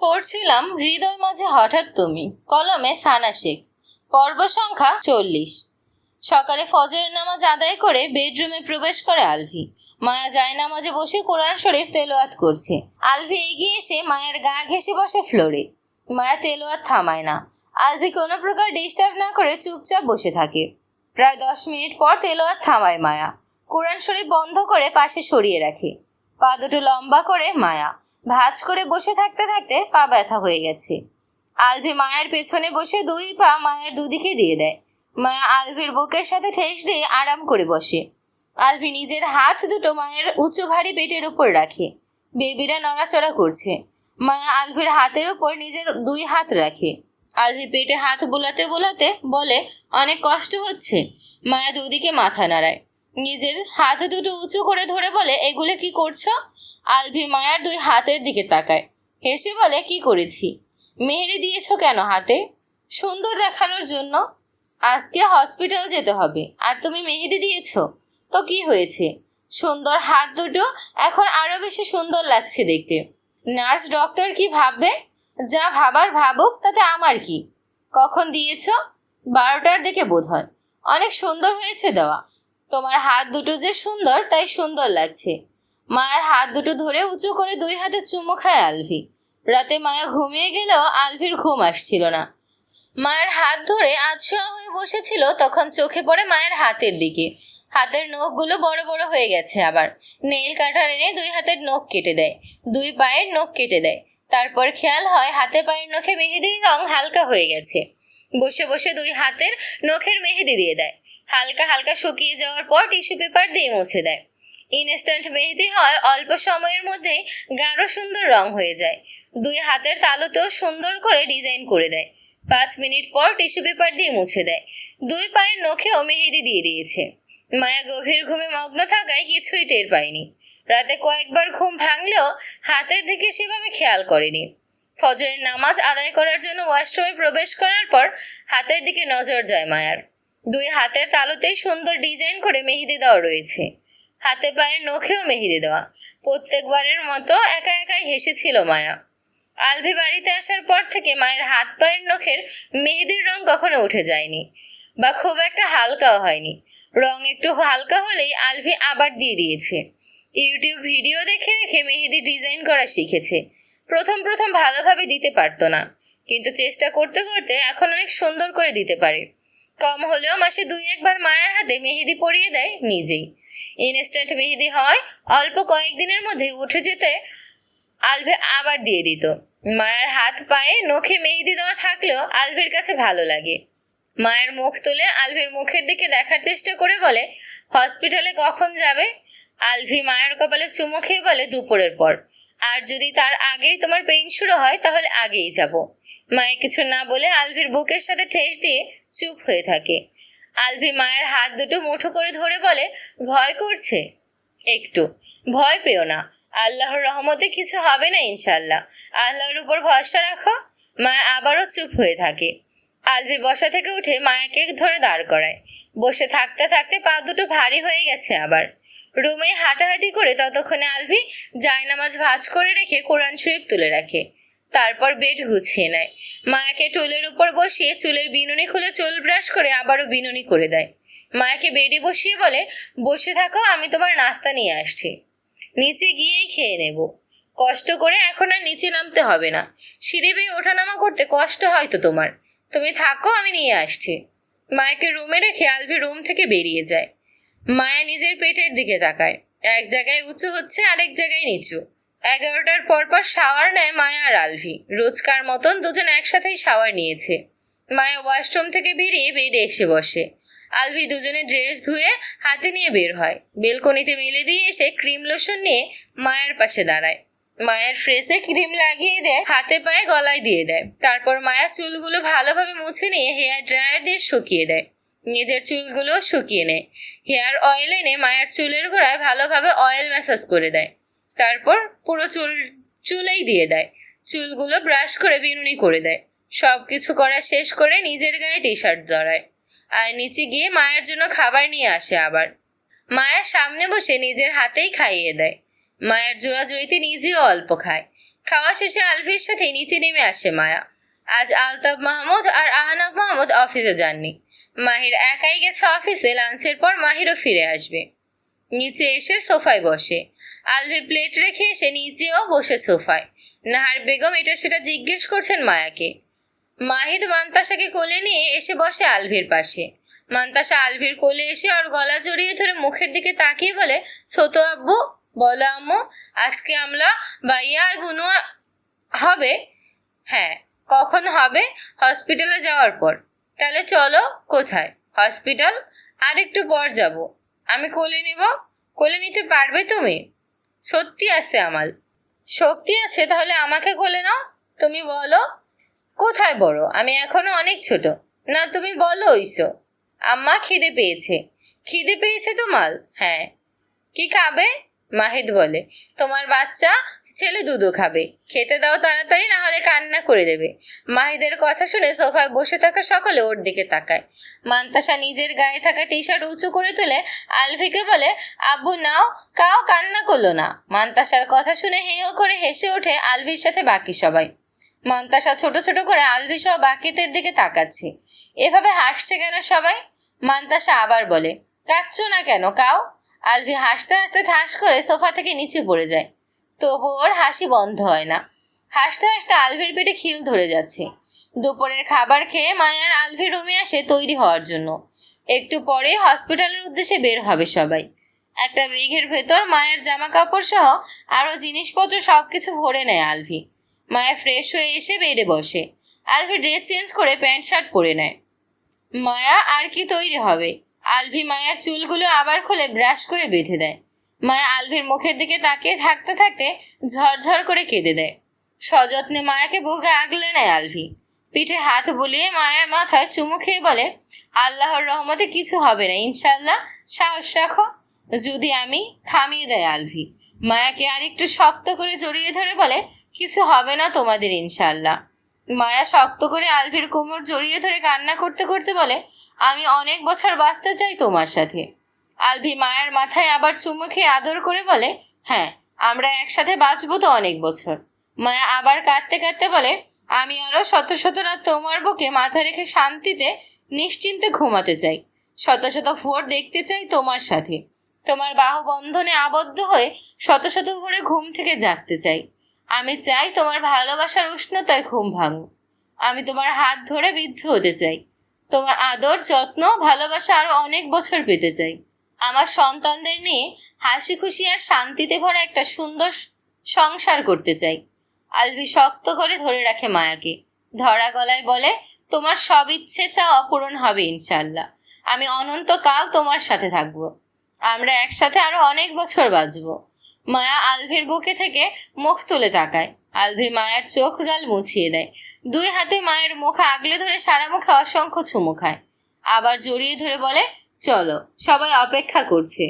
পড়ছিলাম হৃদয় মাঝে হঠাৎ তুমি, কলমে সানা শেখ, পর্ব সংখ্যা চল্লিশ। সকালে ফজরের নামাজ আদায় করে বেডরুমে প্রবেশ করে আলভি। মায়া যায় নামাজে বসে কোরআন শরীফ তেলোয়াত করছে। আলভি এগিয়ে এসে মায়ের গা ঘেঁষে বসে ফ্লোরে। মায়া তেলোয়াত থামায় না। আলভি কোনো প্রকার ডিস্টার্ব না করে চুপচাপ বসে থাকে। প্রায় দশ মিনিট পর তেলোয়াত থামায় মায়া। কোরআন শরীফ বন্ধ করে পাশে সরিয়ে রাখে। পা দুটো লম্বা করে মায়া। ভাঁজ করে বসে থাকতে থাকতে পা ব্যথা হয়ে গেছে। আলভি মায়ের পেছনে বসে দুই পা মায়ের দুদিকে দিয়ে দেয়। মা আলভির বুকের সাথে ঠেস দিয়ে আরাম করে বসে। আলভি নিজের হাত দুটো মায়ের উঁচু ভারী পেটের উপর রাখে। বেবিরা নড়াচড়া করছে। মা আলভির হাতের উপর নিজের দুই হাত রাখে। আলভি পেটে হাত বোলাতে বোলাতে বলে, অনেক কষ্ট হচ্ছে। মায়া দুদিকে মাথা নাড়ায়। নিজের হাত দুটো উঁচু করে ধরে বলে, এগুলো কি করছ? আলভি মায়ার দুই হাতের দিকে তাকায়। হেসে বলে, কি করেছি? মেহেদি দিয়েছ কেন হাতে? সুন্দর দেখানোর জন্য? আজকে হসপিটাল যেতে হবে। আর তুমি মেহেদি দিয়েছ? তো কি হয়েছে? সুন্দর হাত দুটো এখন আরও বেশি সুন্দর লাগছে দেখতে। নার্স, ডক্টর কি ভাববে? যা ভাবার ভাবুক, তাতে আমার কি? কখন দিয়েছ? বারোটার দিকে বোধ হয় অনেক সুন্দর হয়েছে দেওয়া। তোমার হাত দুটো যে সুন্দর, তাই সুন্দর লাগছে। মায়ের হাত দুটো ধরে উঁচু করে দুই হাতে চুমু খায় আলভি। রাতে মায়া ঘুমিয়ে গেলেও আলভির ঘুম আসছিল না। মায়ের হাত ধরে আছোয়া হয়ে বসেছিল, তখন চোখে পড়ে মায়ের হাতের দিকে। হাতের নখগুলো বড় বড় হয়ে গেছে আবার। নেইল কাটার এনে দুই হাতের নখ কেটে দেয়, দুই পায়ের নখ কেটে দেয়। তারপর খেয়াল হয় হাতে পায়ের নখে মেহেদির রং হালকা হয়ে গেছে। বসে বসে দুই হাতের নখের মেহেদি দিয়ে দেয়। হালকা হালকা শুকিয়ে যাওয়ার পর টিস্যু পেপার দিয়ে মুছে দেয়। ইনস্ট্যান্ট মেহেদি হয়, অল্প সময়ের মধ্যেই গাঢ় সুন্দর রং হয়ে যায়। দুই হাতের তালুতেও সুন্দর করে ডিজাইন করে দেয়। পাঁচ মিনিট পর টিস্যু পেপার দিয়ে মুছে দেয়। দুই পায়ের নখেও মেহেদি দিয়ে দিয়েছে। মায়া গভীর ঘুমে মগ্ন থাকায় কিছুই টের পায়নি। রাতে কয়েকবার ঘুম ভাঙলেও হাতের দিকে সেভাবে খেয়াল করেনি। ফজরের নামাজ আদায় করার জন্য ওয়াশরুমে প্রবেশ করার পর হাতের দিকে নজর যায় মায়ার। দুই হাতের তালুতেই সুন্দর ডিজাইন করে মেহেদি দেওয়া রয়েছে। হাতে পায়ের নখেও মেহেদি দেওয়া। প্রত্যেকবারের মতো একা একাই হেসেছিল মায়া। আলভি বাড়িতে আসার পর থেকে মায়ের হাত পায়ের নখের মেহেদির রং কখনো উঠে যায়নি বা খুব একটা হালকাও হয়নি। রং একটু হালকা হলেই আলভি আবার দিয়ে দিয়েছে। ইউটিউব ভিডিও দেখে দেখে মেহেদি ডিজাইন করা শিখেছে। প্রথম প্রথম ভালোভাবে দিতে পারতো না। কিন্তু চেষ্টা করতে করতে এখন অনেক সুন্দর করে দিতে পারে। কম হলেও মাসে দুই একবার মায়ের হাতে মেহেদি পরিয়ে দেয় নিজেই। ইনস্ট্যান্ট মেহেদি হয়, অল্প কয়েকদিনের মধ্যে উঠে যেতে আলভে আবার দিয়ে দিত। মায়ের হাত পায়ে নখে মেহেদি দেওয়া থাকলেও আলভের কাছে ভালো লাগে। মায়ের মুখ তুলে আলভির মুখের দিকে দেখার চেষ্টা করে বলে, হসপিটালে কখন যাবে? আলভি মায়ের কপালে চুমু খেয়ে বলে, দুপুরের পর। আর যদি তার আগেই তোমার পেইন শুরু হয়, তাহলে আগেই যাব। মায়ে কিছু না বলে আলভির বুকের সাথে ঠেস দিয়ে চুপ হয়ে থাকে। আলভি মায়ের হাত দুটো মুঠো করে ধরে বলে, ভয় করছে? একটু। ভয় পেও না। আল্লাহর রহমতে কিছু হবে না ইনশাল্লাহ আল্লাহর উপর ভরসা রাখো। মা আবারও চুপ হয়ে থাকে। আলভি বসা থেকে উঠে মায়াকে ধরে দাঁড় করায়। বসে থাকতে থাকতে পা দুটো ভারী হয়ে গেছে আবার। রুমে হাঁটাহাঁটি করে ততক্ষণে আলভি জায়নামাজ ভাঁজ করে রেখে কোরআন শরীফ তুলে রাখে। তারপর বেড গুছিয়ে নেয়। মায়াকে টুলের উপর বসিয়ে চুলের বিনুনি খুলে চুল ব্রাশ করে আবারও বিনুনি করে দেয়। মায়াকে বেডে বসিয়ে বলে, বসে থাকো, আমি তোমার নাস্তা নিয়ে আসছি। নিচে গিয়েই খেয়ে নেব। কষ্ট করে এখন আর নিচে নামতে হবে না। সিঁড়ি বেয়ে ওঠানামা করতে কষ্ট হয়তো তোমার। তুমি থাকো, আমি নিয়ে আসছি। মায়াকে রুমে রেখে আলভি রুম থেকে বেরিয়ে যায়। মায়া নিজের পেটের দিকে তাকায়। এক জায়গায় উঁচু হচ্ছে, আরেক জায়গায় নিচু। এগারোটার পর পর শাওয়ার নেয় মায়া আর আলভি। রোজকার মতন দুজন একসাথেই শাওয়ার নিয়েছে। মায়া ওয়াশরুম থেকে বেরিয়ে বেডে এসে বসে। আলভি দুজনে ড্রেস ধুয়ে হাতে নিয়ে বের হয়। বেলকনিতে মিলে দিয়ে এসে ক্রিম লোশন নিয়ে মায়ের পাশে দাঁড়ায়। মায়ের ফ্রেসে ক্রিম লাগিয়ে দেয়, হাতে পায়ে গলায় দিয়ে দেয়। তারপর মায়া চুলগুলো ভালোভাবে মুছে নিয়ে হেয়ার ড্রায়ার দিয়ে শুকিয়ে দেয়। নিজের চুলগুলো শুকিয়ে নেয়। হেয়ার অয়েল এনে মায়ের চুলের গোড়ায় ভালোভাবে অয়েল ম্যাসাজ করে দেয়। তারপর পুরো চুল, চুলেই দিয়ে দেয়। চুলগুলো ব্রাশ করে বিনুনি করে দেয়। সব কিছু করা শেষ করে নিজের গায়ে টি শার্ট ধরায়। আর নিচে গিয়ে মায়ের জন্য খাবার নিয়ে আসে আবার। মায়ের সামনে বসে নিজের হাতেই খাইয়ে দেয়। মায়ের জোড়া জোড়াজুড়িতে নিজেও অল্প খায়। খাওয়া শেষে আলভির সাথে নিচে নেমে আসে মায়া। আজ আলতাফ মাহমুদ আর আহনাফ মাহমুদ অফিসে যাননি। মাহির একাই গেছে অফিসে, লাঞ্চের পর মাহিরও ফিরে আসবে। নিচে এসে সোফায় বসে। আলভি প্লেট রেখে এসে নিচেও বসে সোফায়। নাহার বেগম এটা সেটা জিজ্ঞেস করছেন মায়াকে। মাহিদ মান্তাসাকে কোলে নিয়ে এসে বসে আলভির পাশে। মান্তাসা আলভির কোলে এসে ওর গলা জড়িয়ে ধরে মুখের দিকে তাকিয়ে বলে, ছোট আব্বু, বলো আম্মু, আজকে আমরা ভাইয়া আর বুনুয়া হবে? হ্যাঁ কখন হবে? হসপিটালে যাওয়ার পর। তাহলে চলো কোথায়? হসপিটাল? আর একটু পর যাব। আমি কোলে নিব? কোলে নিতে পারবে তুমি? সত্যি আছে আমার শক্তি আছে, তাহলে আমাকে কোলে নাও। তুমি বলো, কোথায় বড়? আমি এখনও অনেক ছোট। না, তুমি বলো ওইসো আম্মা খিদে পেয়েছে। খিদে পেয়েছে তো মাল হ্যাঁ। কি খাবে? মাহিদ বলে। তোমার বাচ্চা ছেলে দুধও খাবে। খেতে দাও তাড়াতাড়ি না হলে কান্না করে দেবে। মাহিদের কথা শুনে সোফায় বসে থাকা সকলে ওর দিকে তাকায়। মান্তাসা নিজের গায়ে থাকা টি শার্ট উঁচু করে তুলে, আলভিকে বলে, আব্বু, নাও কাও কান্না করল না। মান্তাসার কথা শুনে হেও করে হেসে ওঠে আলভির সাথে বাকি সবাই। মন্তাসা ছোট ছোট করে আলভি সহ বাকিদের দিকে তাকাচ্ছে। এভাবে হাসছে কেন সবাই? মান্তাসা আবার বলে, কাঁদছো না কেন? কাও আলভি হাসতে হাসতে ঠাস করে সোফা থেকে নিচে পড়ে যায়। তবু ওর হাসি বন্ধ হয় না। হাসতে হাসতে আলভির পেটে খিল ধরে যাচ্ছে। দুপুরের খাবার খেয়ে মায়ার আলভি রুমে আসে তৈরি হওয়ার জন্য। একটু পরে হসপিটালের উদ্দেশ্যে বের হবে সবাই। একটা বেগের ভেতর মায়ের জামা কাপড় সহ আরও জিনিসপত্র সব কিছু ভরে নেয় আলভি। মায়া ফ্রেশ হয়ে এসে বেডে বসে। আলভি ড্রেস চেঞ্জ করে প্যান্ট, শার্ট পরে নেয়। মায়া, আর কি তৈরি হবে? আলভি মায়ার চুলগুলো আবার খুলে ব্রাশ করে বেঁধে দেয়। মায়া আলভির মুখের দিকে তাকিয়ে থাকতে থাকতে ঝরঝর করে কেঁদে দেয়। সযত্নে মায়াকে বুকে আগলে নেয় আলভি। পিঠে হাত বুলিয়ে মায়ের মাথায় চুমু খেয়ে বলে, আল্লাহর রহমতে কিছু হবে না ইনশাল্লাহ সাহস রাখো। যদি আমি থামিয়ে দেয় আলভি। মায়াকে আর একটু শক্ত করে জড়িয়ে ধরে বলে, কিছু হবে না তোমাদের ইনশাল্লাহ মায়া শক্ত করে আলভির কোমর জড়িয়ে ধরে কান্না করতে করতে বলে, আমি অনেক বছর বাঁচতে চাই তোমার সাথে। আলভি মায়ের মাথায় আবার চুমু খেয়ে আদর করে বলে হ্যাঁ আমরা একসাথে বাঁচবো তো অনেক বছর। মায়া আবার কাঁদতে কাঁদতে বলে, আমি আরও শত শত রাত তোমার বুকে মাথা রেখে শান্তিতে, নিশ্চিন্তে ঘুমাতে চাই। শত শত ভোর দেখতে চাই তোমার সাথে। তোমার বাহু বন্ধনে আবদ্ধ হয়ে শত শত ভোরে ঘুম থেকে জাগতে চাই। আমি চাই তোমার ভালোবাসার উষ্ণতায় ঘুম ভাঙুক। আমি তোমার হাত ধরে বৃদ্ধ হতে চাই। তোমার আদর, যত্ন, ভালোবাসা আরও অনেক বছর পেতে চাই। আমার সন্তানদের নিয়ে হাসি খুশি আর শান্তিতে ভরা একটা সুন্দর সংসার করতে চাই। আলভি শক্ত করে ধরে রাখে মায়াকে। ধরা গলায় বলে, তোমার সব ইচ্ছে চাও অপূরণ হবে ইনশাল্লাহ আমি অনন্তকাল তোমার সাথে থাকব। আমরা একসাথে আরও অনেক বছর বাঁচবো। মায়া আলভির বুকে থেকে মুখ তুলে তাকায়। আলভি মায়ের চোখ গাল মুছিয়ে দেয়। দুই হাতে মায়ের মুখ আগলে ধরে সারা মুখে অসংখ্য চুমু খায়। আবার জড়িয়ে ধরে বলে চলো সবাই অপেক্ষা করছে।